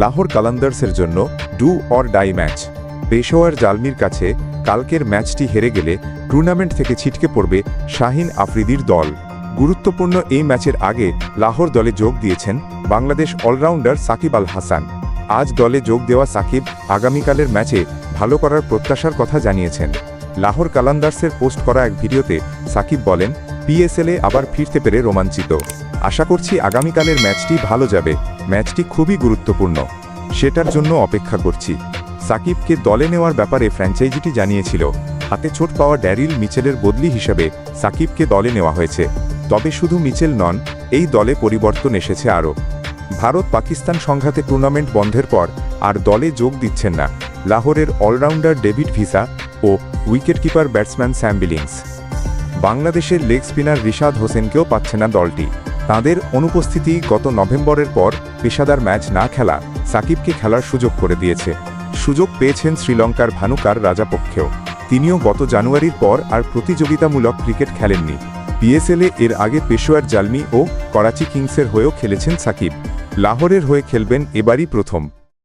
লাহোর কালান্দার্সের জন্য do or die match. Peshawar জালমির কাছে কালকের ম্যাচটি হেরে গেলে টুর্নামেন্ট থেকে ছিটকে পড়বে শাহিন আফ্রিদির দল। গুরুত্বপূর্ণ এই ম্যাচের আগে লাহোর দলে যোগ দিয়েছেন বাংলাদেশ অলরাউন্ডার সাকিব আল হাসান। আজ দলে যোগ দেওয়া সাকিব আগামীকালের ম্যাচে ভালো করার প্রত্যাশার কথা জানিয়েছেন। লাহোর কালান্দার্সের পোস্ট করা এক ভিডিওতে সাকিব বলেন পিএসএলে আবার ফিরতে পেরে রোমাঞ্চিত। আশা করছি আগামীকালের ম্যাচটি ভালো যাবে। ম্যাচটি খুবই গুরুত্বপূর্ণ। সেটার জন্য অপেক্ষা করছি। সাকিবকে দলে নেওয়ার ব্যাপারে ফ্র্যাঞ্চাইজিটি জানিয়েছিল। হাতে চোট পাওয়া ড্যারিল মিচেলের বদলি হিসাবে সাকিবকে দলে নেওয়া হয়েছে। তবে শুধু মিচেল নন, এই দলে পরিবর্তন এসেছে আরও। ভারত পাকিস্তান সংঘাতে টুর্নামেন্ট বন্ধের পর আর দলে যোগ দিচ্ছেন না। লাহোরের অলরাউন্ডার ডেভিড ভিসা ও উইকেটকিপার ব্যাটসম্যান স্যাম বিলিংস। বাংলাদেশের লেগ স্পিনার রিশাদ হোসেনকেও পাচ্ছে না দলটি। তাঁদের অনুপস্থিতি গত নভেম্বরের পর পেশাদার ম্যাচ না খেলা সাকিবকে খেলার সুযোগ করে দিয়েছে। সুযোগ পেয়েছেন শ্রীলঙ্কার ভানুকার রাজাপক্ষেও। তিনিও গত জানুয়ারির পর আর প্রতিযোগিতামূলক ক্রিকেট খেলেননি। পিএসএলে এর আগে পেশোয়ার জালমি ও করাচি কিংসের হয়েও খেলেছেন সাকিব। লাহোরের হয়ে খেলবেন এবারই প্রথম।